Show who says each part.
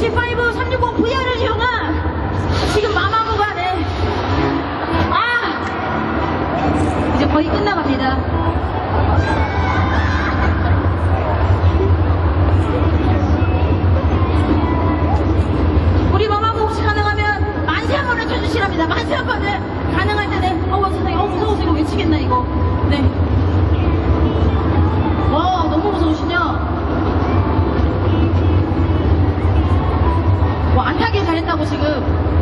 Speaker 1: DC5 360 VR을 이용한 지금 마마무가네. 아! 이제 거의 끝나갑니다. 우리 마마무 혹시 가능하면 만세 한 번 해주시랍니다. 만세 한 번은 네. 가능할 때는 네. 어머 했다고 지금